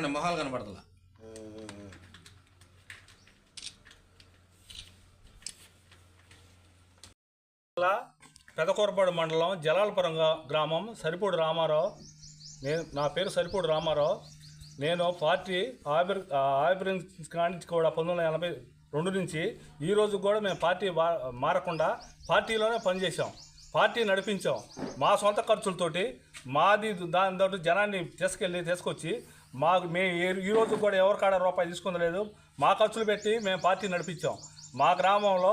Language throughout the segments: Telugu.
కింద మొహాలు కనపడతలా పెదకూరపాడు మండలం జలాలపురం గ్రామం సరిపూడి రామారావు. నేను నా పేరు సరిపూడి రామారావు. నేను పార్టీ ఆవిర్ ఆవిర్భవించిన కాడి నుంచి కూడా పంతొమ్మిది వందల ఎనభై రెండు నుంచి ఈ రోజు కూడా మేము పార్టీ మారకుండా పార్టీలోనే పనిచేసాం పార్టీ నడిపించాం. మా సొంత ఖర్చులతోటి మాది దాని తోటి జనాన్ని తీసుకెళ్ళి తీసుకొచ్చి మాకు మేము ఏ- ఈ రోజు కూడా ఎవరి కాడ రూపాయి తీసుకుందలేదు. మా ఖర్చులు పెట్టి మేము పార్టీ నడిపించాం. మా గ్రామంలో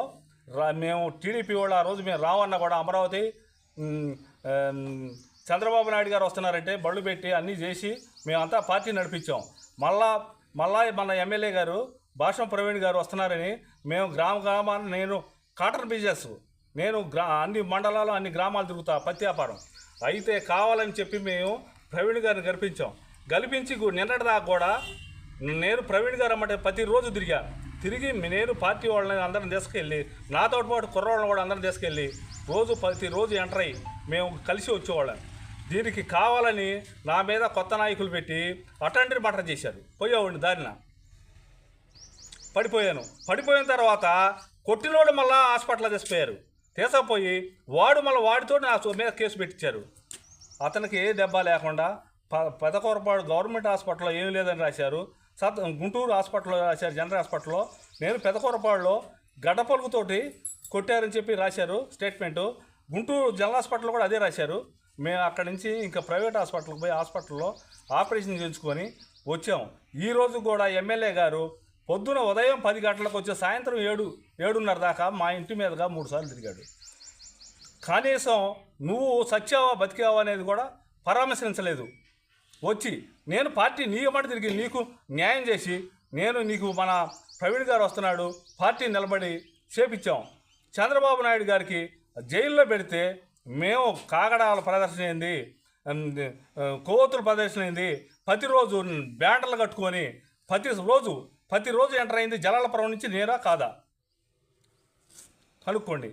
రా- మేము టీడీపీ వాళ్ళు ఆ రోజు మేము రావన్న కూడా అమరావతి చంద్రబాబు నాయుడు గారు వస్తున్నారంటే బళ్ళు పెట్టి అన్నీ చేసి మేమంతా పార్టీ నడిపించాం. మళ్ళా మళ్ళా మన ఎమ్మెల్యే గారు భాషం ప్రవీణ్ గారు వస్తున్నారని మేము గ్రామ గ్రామాన్ని నేను కాటన్ బిజినెస్ నేను గ్రా అన్ని మండలాలు అన్ని గ్రామాలు తిరుగుతా పత్తి వ్యాపారం. అయితే కావాలని చెప్పి మేము ప్రవీణ్ గారిని గర్పించాం గలిపించి నిన్నటి నిన్నటిదాకా కూడా నేను ప్రవీణ్ గారు అమ్మంటే ప్రతిరోజు తిరిగా. తిరిగి నేను పార్టీ వాళ్ళని అందరిని తీసుకెళ్ళి నాతో పాటు కుర్రవాళ్ళని కూడా అందరిని తీసుకెళ్ళి రోజు ప్రతిరోజు ఎంటర్ అయ్యి మేము కలిసి వచ్చేవాళ్ళం. దీనికి కావాలని నా మీద కొత్త నాయకులు పెట్టి అటెండర్ మటర్ చేశారు. పోయేవాడిని దారిన. పడిపోయాను. పడిపోయిన తర్వాత కొట్టినోడు మళ్ళా హాస్పిటల్లో తీసిపోయారు తీసుకుపోయి వాడు మళ్ళీ వాడితో నా మీద కేసు పెట్టించారు. అతనికి ఏ దెబ్బ లేకుండా ప పెదకూరపాడు గవర్నమెంట్ హాస్పిటల్లో ఏం లేదని రాశారు. సత్ గుంటూరు హాస్పిటల్లో రాశారు జనరల్ హాస్పిటల్లో. నేను పెదకూరపాడులో గడ్డపలుకుతోటి కొట్టారని చెప్పి రాశారు స్టేట్మెంటు. గుంటూరు జనరల్ హాస్పిటల్లో కూడా అదే రాశారు. మేము అక్కడి నుంచి ఇంకా ప్రైవేట్ హాస్పిటల్కి పోయి హాస్పిటల్లో ఆపరేషన్ చేయించుకొని వచ్చాం. ఈ రోజు కూడా ఎమ్మెల్యే గారు పొద్దున ఉదయం పది గంటలకు వచ్చే సాయంత్రం ఏడు ఏడున్నర దాకా మా ఇంటి మీదుగా మూడు సార్లు తిరిగాడు. కనీసం నువ్వు సత్యావా బతికావా అనేది కూడా పరామర్శించలేదు. వచ్చి నేను పార్టీ నీ మాట తిరిగి నీకు న్యాయం చేసి నేను నీకు మన ప్రవీణ్ గారు వస్తున్నాడు పార్టీ నిలబడి చేపించాం. చంద్రబాబు నాయుడు గారికి జైల్లో పెడితే మేము కాగడాల ప్రదర్శన అయింది ఉమ్, ప్రదర్శన అయింది ప్రతిరోజు బ్యాటర్లు కట్టుకొని ప్రతి రోజు ప్రతిరోజు ఎంటర్ అయింది జలాలపురం నుంచి నేరా కాదా? కనుక్కోండి.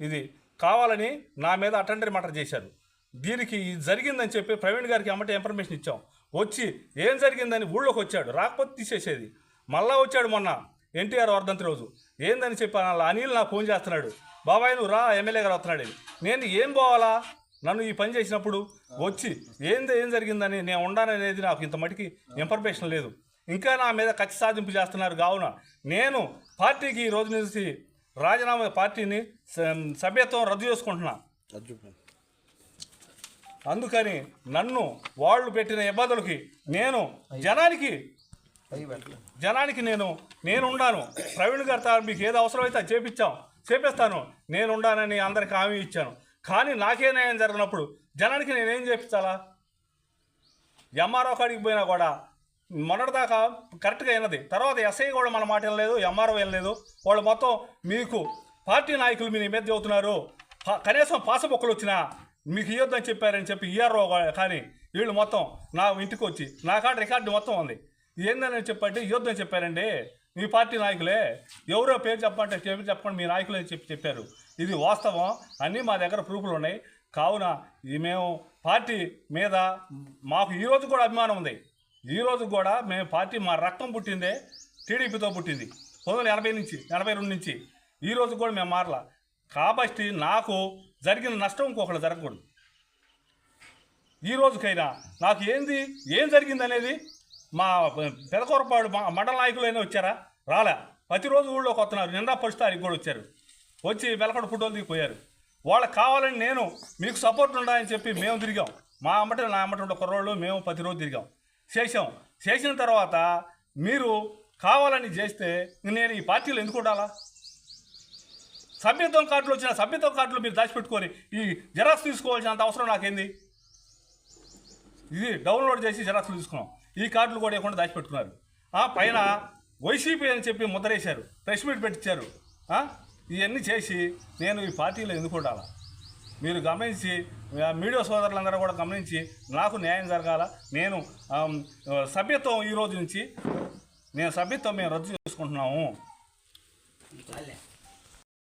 ఇది కావాలని నా మీద అటెండర్ మటర్ చేశారు. దీనికి ఇది జరిగిందని చెప్పి ప్రవీణ్ గారికి అమ్మట ఇన్ఫర్మేషన్ ఇచ్చాం. వచ్చి ఏం జరిగిందని ఊళ్ళోకి వచ్చాడు. రాకపోతే తీసేసేది. మళ్ళా వచ్చాడు మొన్న ఎన్టీఆర్ వర్ధంతి రోజు. ఏందని చెప్పి అలా అనిల్ నాకు ఫోన్ చేస్తున్నాడు. బాబాయ్ నువ్వు రా ఎమ్మెల్యే గారు వస్తున్నాడు నేను ఏం పోవాలా? నన్ను ఈ పని చేసినప్పుడు వచ్చి ఏంది ఏం జరిగిందని? నేను ఉండాలనేది నాకు ఇంత మటుకి ఇన్ఫర్మేషన్ లేదు. ఇంకా నా మీద కక్ష సాధింపు చేస్తున్నారు కావున నేను పార్టీకి ఈ రోజు నుంచి రాజీనామా పార్టీని సభ్యత్వం రద్దు చేసుకుంటున్నాను అందుకని నన్ను వాళ్ళు పెట్టిన ఇబ్బందులకి నేను జనానికి జనానికి నేను నేను ఉండాను. ప్రవీణ్ గారు మీకు ఏది అవసరమైతే అది చేపించాం చేపిస్తాను. నేను ఉండానని అందరికి హామీ ఇచ్చాను. కానీ నాకే న్యాయం జరిగినప్పుడు జనానికి నేనేం చేపించాలా ఎంఆర్ఓ కాడికి పోయినా కూడా మొన్నటిదాకా కరెక్ట్గా అయినది. తర్వాత ఎస్ఐ కూడా మన మాట వెళ్ళలేదు ఎంఆర్ఓ వెళ్ళలేదు వాళ్ళు మొత్తం మీకు పార్టీ నాయకులు మీ మీద చెబుతున్నారు. కనీసం పాసబుక్కలు వచ్చినా మీకు ఇవ్వద్దని చెప్పారని చెప్పి ఇఆర్ఓ కానీ వీళ్ళు మొత్తం నా ఇంటికి వచ్చి నా కాడ రికార్డు మొత్తం ఉంది. ఏందని చెప్పంటే ఇవ్వద్దని చెప్పారండి. మీ పార్టీ నాయకులే ఎవరో పేరు చెప్పంటే చెప్పి చెప్పండి మీ నాయకులే అని చెప్పి చెప్పారు. ఇది వాస్తవం. అన్నీ మా దగ్గర ప్రూఫ్లు ఉన్నాయి. కావున ఈ మేము పార్టీ మీద మాకు ఈ రోజు కూడా అభిమానం ఉంది. ఈ రోజు కూడా మేము పార్టీ మా రక్తం పుట్టిందే టీడీపీతో పుట్టింది. పంతొమ్మిది ఎనభై నుంచి ఎనభై రెండు నుంచి. ఈ రోజు కూడా మేము మారలా. కాబట్టి నాకు జరిగిన నష్టం ఇంకొకటి జరగకూడదు. ఈ రోజుకైనా నాకు ఏంది ఏం జరిగింది అనేది మా పెదకూరపాడు మా మండల నాయకులైనా వచ్చారా? రాలే. ప్రతిరోజు ఊళ్ళోకి వస్తున్నారు నిన్న ఫస్ట్ తారీఖు కూడా వచ్చారు. వచ్చి వెలకడ ఫోటోలు దిగిపోయారు వాళ్ళకి కావాలని నేను మీకు సపోర్ట్ ఉండాలని చెప్పి మేము తిరిగాం. మా అమ్మట నా అమ్మట ఉండే కుర్రోళ్ళు మేము ప్రతిరోజు తిరిగాం. చేసాం చేసిన తర్వాత మీరు కావాలని చేస్తే నేను ఈ పార్టీలు ఎందుకు ఉండాలా? సభ్యత్వం కార్డులు వచ్చిన సభ్యత్వం కార్డులు మీరు దాచిపెట్టుకొని ఈ జెరాక్స్ తీసుకోవాల్సినంత అవసరం నాకేంది? ఇది డౌన్లోడ్ చేసి జెరాక్స్లు తీసుకున్నాం. ఈ కార్డులు కూడా ఇవ్వకుండా దాచిపెట్టుకున్నారు. ఆ పైన వైసీపీ అని చెప్పి ముద్రేశారు. ప్రెస్ మీట్ పెట్టించారు ఇవన్నీ చేసి నేను ఈ పార్టీలో ఎందుకు ఉండాలా? మీరు గమనించి మీడియా సోదరులందరూ కూడా గమనించి నాకు న్యాయం జరగాల? నేను సభ్యత్వం ఈ రోజు నుంచి నేను సభ్యత్వం మేము రద్దు చేసుకుంటున్నాము.